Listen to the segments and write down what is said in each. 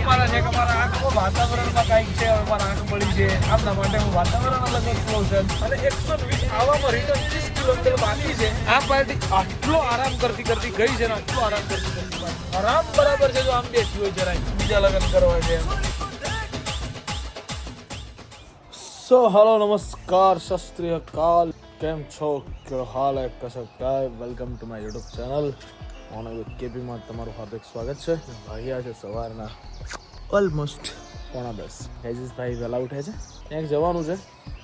મારા છે કે મારા આંખમાં વાતાવરણમાં કાંઈક છે, હવે મારા આંખ મળી છે. આમના માટે હું વાતાવરણ અલગ જ છું. અને એકસો વીસ આવામાં રિટર્ન ત્રીસ કિલોમીટર બાકી છે. આ પાર્ટી આટલો આરામ કરતી કરતી ગઈ છે ને, આટલો આરામ કરતી કરતી આરામ બરાબર છે જો આમ બેસી હોય જરાય. બીજા લગ્ન કરવા છે. સો હલો નમસ્કાર શાસ્ત્રીય કાલ કેમ છો? કયો હાલ હે? કસો કાય welcome to my YouTube channel on with કેપીમાં તમારું હાર્દિક સ્વાગત છે. ભાગ્યા છે સવારના ઓલમોસ્ટ પોણા દસ. હેજીસભાઈ વહેલા ઉઠે છે. ક્યાંક જવાનું છે.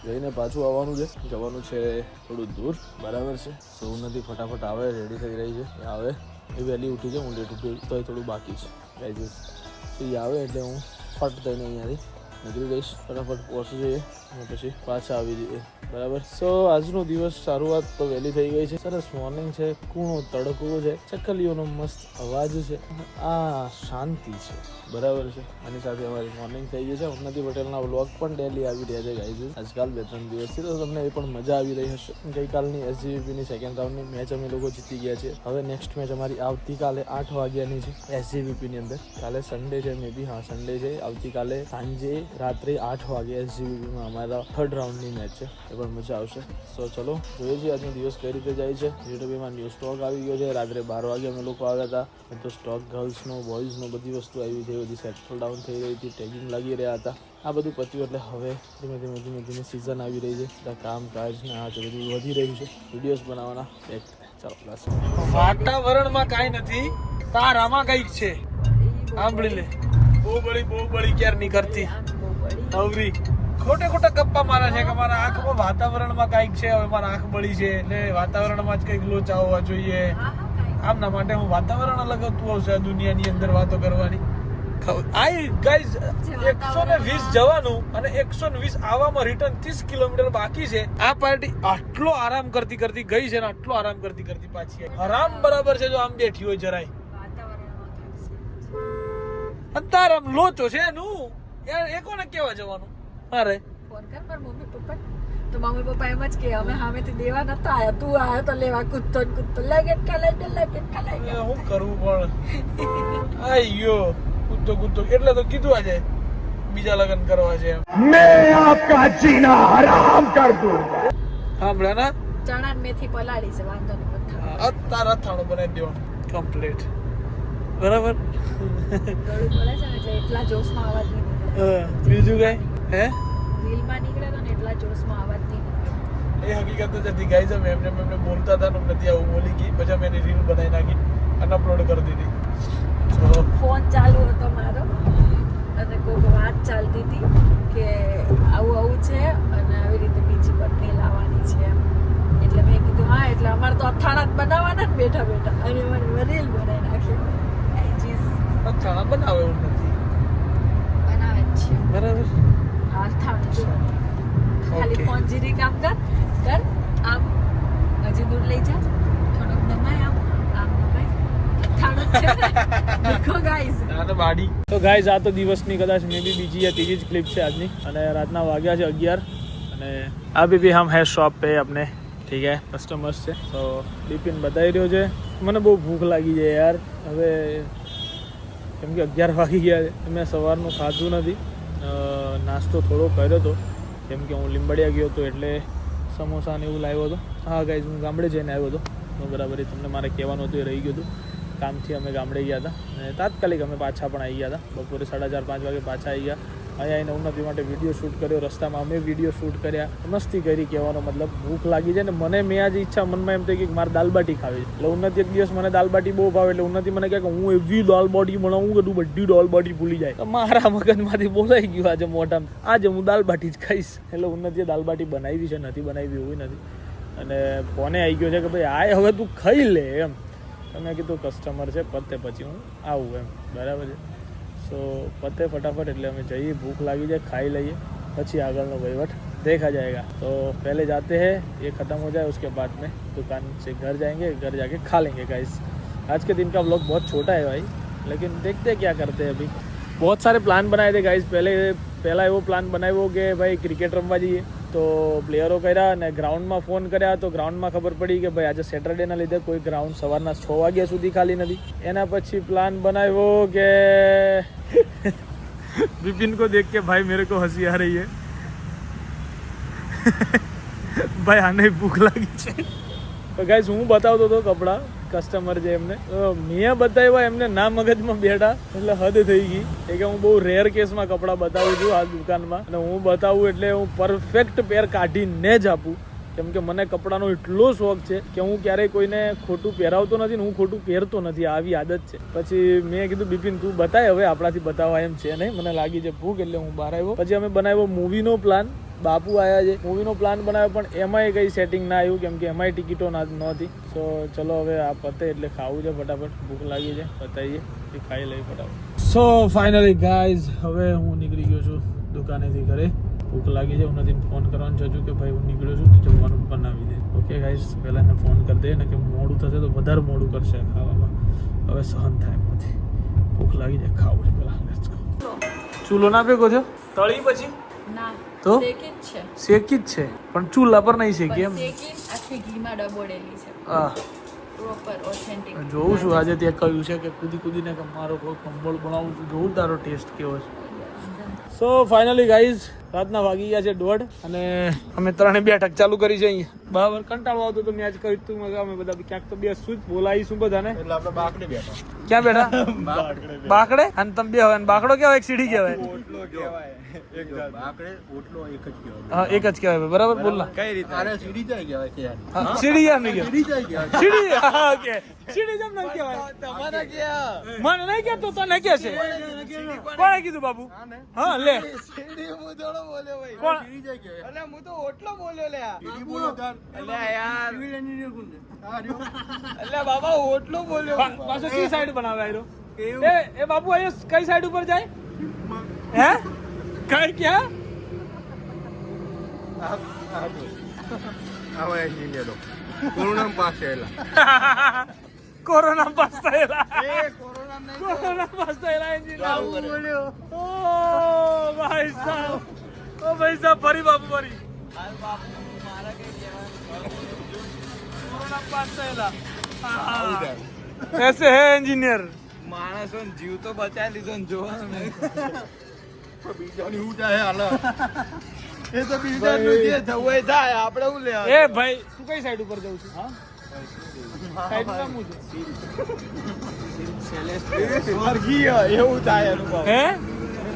જઈને પાછું આવવાનું છે. જવાનું છે થોડું દૂર. બરાબર છે. સૌ નથી ફટાફટ આવે રેડી થઈ રહી છે. એ આવે. એ વહેલી ઉઠી છે હું લેટ ઉઠી તોય થોડું બાકી છે. હેજીસ તો એ આવે એટલે હું ફટ થઈને અહીંયાથી નીકળી જઈશ ફટાફટ પહોંચી જઈએ અને પછી પાછા આવી જઈએ. બરાબર? સો આજનો દિવસ શરૂઆત તો વહેલી થઈ ગઈ છે. સરસ મોર્નિંગ છે, કૂણો તડકો છે, ચકલીઓનો મસ્ત અવાજ છે આ શાંતિ છે. બરાબર છે? આની સાથે અમારી મોર્નિંગ થઈ ગઈ છે. ઉન્નતિ પટેલના વ્લોગ પણ ડેલી આવી રહ્યા છે ગાઈઝ આજકાલ બે ત્રણ દિવસથી તો તમને એ પણ મજા આવી રહી હશે. ગઈકાલની એસજીબીની સેકન્ડ રાઉન્ડની મેચ અમે લોકો જીતી ગયા છે હવે નેક્સ્ટ મેચ અમારી આવતીકાલે આઠ વાગ્યાની છે એસજીબીપીની અંદર. કાલે સન્ડે છે મે બી હા સન્ડે છે. આવતીકાલે સાંજે રાત્રે આઠ વાગે એસજીબીપીમાં અમારા થર્ડ રાઉન્ડની મેચ છે. એ પણ મજા આવશે. સો ચલો, જોઈએ છીએ આજનો દિવસ કઈ રીતે જાય છે. યુટ્યુબમાં ન્યૂ સ્ટોક આવી ગયો છે. રાત્રે બાર વાગે અમે લોકો આવ્યા હતા. તો સ્ટોક ગર્લ્સનો બોયઝનો બધી વસ્તુ આવી છે બધી સેટલ ડાઉન થઈ રહી હતી. ટેગિંગ લાગી રહ્યા હતા. આ બધું પત્યું એટલે હવે ધીમે ધીમે ધીમે ધીમે સિઝન આવી રહી છે. બધા કામકાજ ને આ બધું વધી રહ્યું છે. વિડીયોઝ બનાવવાના. એક ચાલો વાતાવરણમાં કાંઈ નથી. તારામાં કંઈક છે. સાંભળી લે. બહુ બળી બહુ બળી ક્યાર નહીં કરતી? અવરી ખોટે ખોટા ગપ્પા મારા છે કે મારા આંખમાં વાતાવરણમાં કાંઈક છે, હવે મારા આંખ બળી છે, એટલે વાતાવરણમાં જ કંઈક લોચા હોવા જોઈએ. આમના માટે હું વાતાવરણ અલગ હતું આવશે દુનિયાની અંદર વાતો કરવાની. આઈ ગાઈઝ એકસો ને વીસ જવાનું અને એકસો ને વીસ આવવામાં રિટર્ન ત્રીસ કિલોમીટર બાકી છે. આ પાર્ટી આટલો આરામ કરતી કરતી ગઈ છે ને આટલો આરામ કરતી કરતી પાછી આરામ બરાબર છે જો આમ બેઠી હોય જરાય. અત્યારે આમ લોચો છે એનું યાર એ કોને કેવા જવાનું? અરે ફોન કર મારા મમ્મી પપ્પા તો મમ્મી પપ્પા એમ જ કે અમે સામેથી દેવા નતા આયા. તું આયો તો લેવા. કૂદતો ને લાગે લેગેટ લાગે લાગે ગયો લેગેટ હું કરવું પણ? આયો કૂદતો કૂદતો. એટલે તો કીધું આજે બીજા લગન કરવા છે મેં આપકા જીના હરામ કર દૂં. સાંભળ્યા ના? ચણા મેથી પલાળી છે વાંધો નહીં અત્યારે અથાણું બનાવી દેવાનું. કમ્પ્લીટ બરાબર? ગળું બોલે છે ને એટલે એટલા જોશમાં અવાજ નહીં નીકળે. હા, બીજું કઈ? હે? રીલમાં નીકળે તો ને એટલા જોશમાં અવાજ નહીં એ હકીકત જ હતી ગાઈઝ અમે એમને એમને બોલતા હતા ને નથી આવું બોલી ગઈ. પછી અમે એની રીલ બનાવી નાખી અને અપલોડ કરી દીધી. ફોન ચાલુ હતો મારો અને કોઈક વાત ચાલતી હતી કે આવું આવું છે અને આવી રીતે બીજી પત્ની લાવવાની છે એમ. એટલે મેં કીધું હા એટલે અમારે તો અથાણા જ બનાવવાના ને બેઠા બેઠા. અને મને રીલ બનાવી નાખી એ ચીઝ અથાણા બનાવે એવું નથી. બનાવે છે. બરાબર અથાણું જો. ખાલી પોંજીરી કામ કર. કર. આમ હજી દૂર લઈ જા. થોડોક નમાય આમ. તો ગાઈઝ આ તો દિવસની કદાચ મે બી બીજી યા ત્રીજી જ ક્લિપ છે આજની. અને રાતના વાગ્યા છે અગિયાર. અને અભી ભી હમ હે શોપ પે અપને. ઠીક હે? કસ્ટમર્સ છે. તો બિપિન બતાવી રહ્યો છે. મને બહુ ભૂખ લાગી છે યાર. હવે કેમ કે અગિયાર વાગી ગયા મેં સવારનું ખાધું નથી. નાસ્તો થોડો કર્યો હતો કેમ કે હું લીંબડિયા ગયો હતો એટલે સમોસા ને એવું લાવ્યો હતો. હા ગાઈઝ હું ગામડે જઈને આવ્યો હતો. બરાબર એ તમને મારે કહેવાનું હતું, એ રહી ગયું હતું. કામથી અમે ગામડે ગયા હતા. અને તાત્કાલિક અમે પાછા પણ આવી ગયા હતા. બપોરે સાડા ચાર, પાંચ વાગે પાછા આવી ગયા. અહીંયા આવીને ઉન્નતિ માટે વીડિયો શૂટ કર્યો, રસ્તામાં અમે વીડિયો શૂટ કર્યા. મસ્તી કરી, કહેવાનો મતલબ ભૂખ લાગી છે ને મને મેં આજે ઈચ્છા મનમાં એમ થઈ કે મારે દાલબાટી ખાવી એટલે ઉન્નતિ એક દિવસ મને દાલબાટી બહુ ભાવે, એટલે ઉન્નતિ મને કહે કે હું એવી દાલબાટી બનાવું કે તું બધી દાલબાટી ભૂલી જાય. મારા મગજમાંથી બોલાઈ ગયું આજે મોઢામાં. આજે હું દાલબાટી જ ખાઈશ. એટલે ઉન્નતિએ દાલબાટી બનાવી છે, નથી બનાવી એવું નથી. અને ફોને આવી ગયો છે કે ભાઈ, આય, હવે તું ખાઈ લે એમ. મેં કીધું કસ્ટમર છે, પતે પછી હું આવું એમ. બરાબર છે? સો પતે ફટાફટ એટલે અમે જઈએ ભૂખ લાગી જાય ખાઈ લઈએ પછી આગળનો વહીવટ देखा जाएगा तो पहले जाते हैं ये ख़त्म हो जाए उसके बाद में दुकान से घर जाएंगे घर जाके खा लेंगे गाइस आज के दिन का व्लॉग बहुत छोटा है भाई लेकिन देखते हैं क्या करते हैं अभी बहुत सारे प्लान बनाए थे गाइस पहले પહેલા એવો પ્લાન બનાવ્યો કે ભાઈ ક્રિકેટ રમવા જઈએ તો પ્લેયરો કર્યા અને ગ્રાઉન્ડમાં ફોન કર્યા તો ગ્રાઉન્ડમાં ખબર પડી કે ભાઈ આજે સેટરડેના લીધે કોઈ ગ્રાઉન્ડ સવારના છ વાગ્યા સુધી ખાલી નથી. એના પછી પ્લાન બનાવ્યો કે બિપિન કો દેખ કે ભાઈ મેરે કો હંસી આ રહી હે. ભાઈ આને ભૂખ લાગી છે. તો ગાઈઝ હું બતાવતો હતો કપડાં. કસ્ટમર છે એમને. મેં બતાવ્યા, એમને ના મગજમાં બેઠા, એટલે હદ થઈ ગઈ. એ કે હું બહુ રેર કેસમાં કપડાં બતાવું છું આ દુકાનમાં. અને હું બતાવું એટલે હું પરફેક્ટ પેર કાઢીને જ આપું. કેમ કે મને કપડાનો એટલો શોખ છે કે હું ક્યારેય કોઈને ખોટું પહેરાવતો નથી ને હું ખોટું પહેરતો નથી. આવી આદત છે. પછી મેં કીધું, બિપિન, તું બતાય હવે આપણાથી બતાવવા એમ છે નહીં. મને લાગી છે ભૂખ એટલે હું બહાર આવ્યો. પછી અમે બનાવ્યો મૂવીનો પ્લાન બાપુ આયા છે. મૂવીનો પ્લાન બનાવ્યો, પણ એમાંય કંઈ સેટિંગ ના આવ્યું, કેમ કે એમાંય ટિકિટો ના નહોતી. સો ચલો હવે આ પતે એટલે ખાવું છે ફટાફટ. ભૂખ લાગી છે. એ ખાઈ લઈ ફટાફટ. સો ફાઇનલી ગાઈઝ હવે હું નીકળી ગયો છું દુકાનેથી ઘરે. ભૂખ લાગી છે. હું નથી ફોન કરવાનું છું કે ભાઈ હું નીકળ્યો છું. તો જમવાનું બનાવી દે. ઓકે ગાઈઝ પહેલાં એને ફોન કરી દે. ને કે મોડું થશે તો વધારે મોડું કરશે ખાવામાં. હવે સહન થાય એમ નથી ભૂખ લાગી જાય ખાવું છે પહેલાં. ચૂલો ના ભેગો થયો? તળી પછી? તો? શેકી જ છે. શેકી જ છે. પણ ચૂલા પર નહીં શેકી એમ? શેકી આખી ઘીમાં ડબોડેલી છે. હા જોઉં છું આજે ત્યાં કહ્યું છે કે કૂદી કૂદીને મારો કોઈ કંબળ બનાવું છું. જોઉં તારો ટેસ્ટ કેવો છે. સો ફાઇનલી ગાઈઝ રાતના વાગી ગયા છે દોઢ અને અમે ત્રણે બેઠક ચાલુ કરી છે અહીંયા. બરાબર કંટાળો આવતો તો મેં આજ કહ્યું તું અમે બધા ક્યાંક તો બેસશું જ બોલાવીશું બધાને. એટલે આપણે બાકડે બેઠા. ક્યાં બેઠા? બાકડે અને તમે બે હોય બાકડો કેવાય એક સીડી કહેવાય? એક બાકડે ઓટલો એક જ કહેવાય. બરાબર? બોલ ના કઈ રીતે? અરે સીડી જાય કહેવાય કે સીડી યાર નહીં કહેવાય. સીડી જાય કહેવાય. સીડી ઓકે. સીડી જેમ નહીં કહેવાય. તમારા ક્યાં? મને નહીં કહેતો તને કે છે. કોણે કીધું બાબુ? હા લે. સીડી હું થોડો બોલ્યો ભાઈ. કોણ? સીડી જાય કહેવાય અલે હું તો ઓટલો બોલ્યો લે સીડી બોલો તાર. અલે યાર. હા રહ્યો. અલે બાબા ઓટલો બોલ્યો. પાછો કઈ સાઈડ બનાવે આયરો? એ એ બાપુ અહીંયા કઈ સાઈડ ઉપર જાય? હે? કઈ ક્યાં? આ આ જો. કોરોના પાસ થયેલા. કોરોના પાસ થયેલા. એ કોરોના નહીં કોરોના પાસ થયેલા એન્જિનિયર આવું બોલ્યો ઓ ભાઈ સાહેબ. ઓ ભાઈ સાહેબ ફરી બાપુ ફરી. એસે હે એન્જિનિયર. માણસો જીવ તો બચાવી લીધો ને જોવા બીજાની હું જાય એ તો બીજાનું જે જવું થાય આપણે હું લેવા એ ભાઈ તું કઈ સાઈડ ઉપર જઉં છું? હા? એવું થાય એનું હે?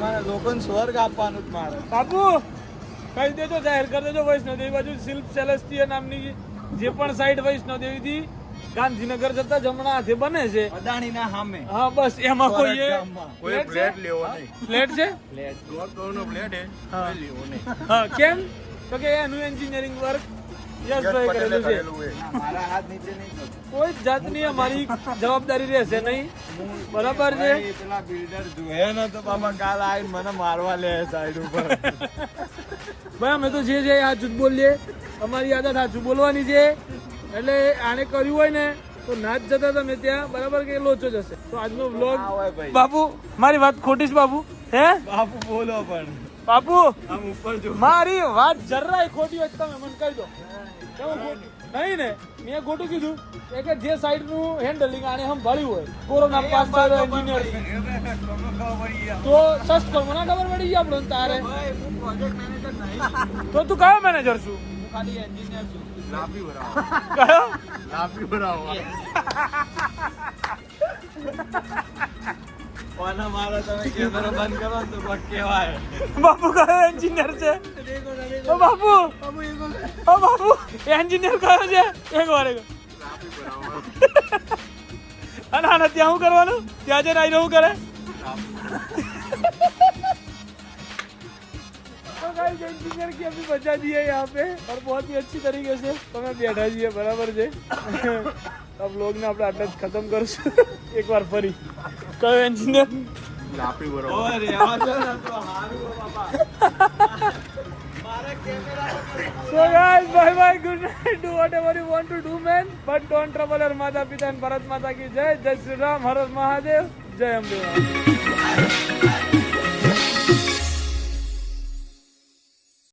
મારે લોકોને સ્વર્ગ આપવાનું જ મારે. બાપુ કહી દેજો જાહેર કરી દેજો વૈષ્ણોદેવી બાજુ. શિલ્પ સેલેસ્ટિયા નામની જે પણ સાઈડ વૈષ્ણોદેવીથી ગાંધીનગર જતા જમણા હાથે બને છે. અદાણીના સામે. હા બસ એમાં કોઈ એ કોઈ પ્લેટ છે? લેવો નહીં. ફ્લેટ છે? દોઢ પ્લેટ હે. લેવો નહીં. હા કેમ? તો કે એનું એન્જિનિયરિંગ વર્ક યશભાઈ કરેલું છે. કોઈ જ જાતની અમારી જવાબદારી રહેશે નહીં. બરાબર છે? પેલા બિલ્ડર જોયે ને તો બાબા કાલ આવીને મને મારવા લે સાઈડ ઉપર. ભાઈ અમે તો જે છે આ સાચું બોલીએ અમારી આદત સાચું બોલવાની છે. એટલે આને કર્યું હોય ને તો ના જ જતા તમે ત્યાં. બરાબર કે લોચો જશે. તો આજનો ભાઈ. બાપુ મારી વાત ખોટી છે બાપુ? હે? બાપુ બોલો પણ. બાપુ આમ ઉપર જો. મારી વાત જરાય ખોટી હોય તમે મને કહી દો. નહીં ને મેં ખોટું કીધું. એ કે જે સાઈડનું હેન્ડલિંગ આને સંભાળ્યું હોય. કોરોના પાસ થયેલો એન્જિનિયર તો સસ્તો મને ખબર પડી ગઈ આપણે તારે? તો તું કયો મેનેજર છું? ખાલી એન્જિનિયર છું. લાફી ભરાવો. કયો? લાફી ભરાવો. કોના મારો તમે કેમેરો બંધ કરો ને તો કોક કહેવાય બાપુ કયો એન્જિનિયર છે ઓ બાપુ ઓ બાપુ એન્જિનિયર કયો છે એક વાર એક વાર. લાપી ભરાવો અને આને ત્યાં શું કરવાનું ત્યાં જઈને આવીને શું કરે तो गाइस इंजीनियर की अभी बचा दी है यहाँ पे और बहुत ही अच्छी तरीके से तो मैं बैठा जी है बराबर છે अब लोग ને આપણે આટલા જ ખતમ કરશું એકવાર ફરી કયો એન્જિનિયર લાપી રેવા દો ને તો હારું બાપા મારા camera So guys, bye bye, good night. Do whatever you want to do, man. But don't trouble your mother, Pita and Bharat Mata ki Jai. Jai Sri Ram, Har Har Mahadev. Jai Ambe.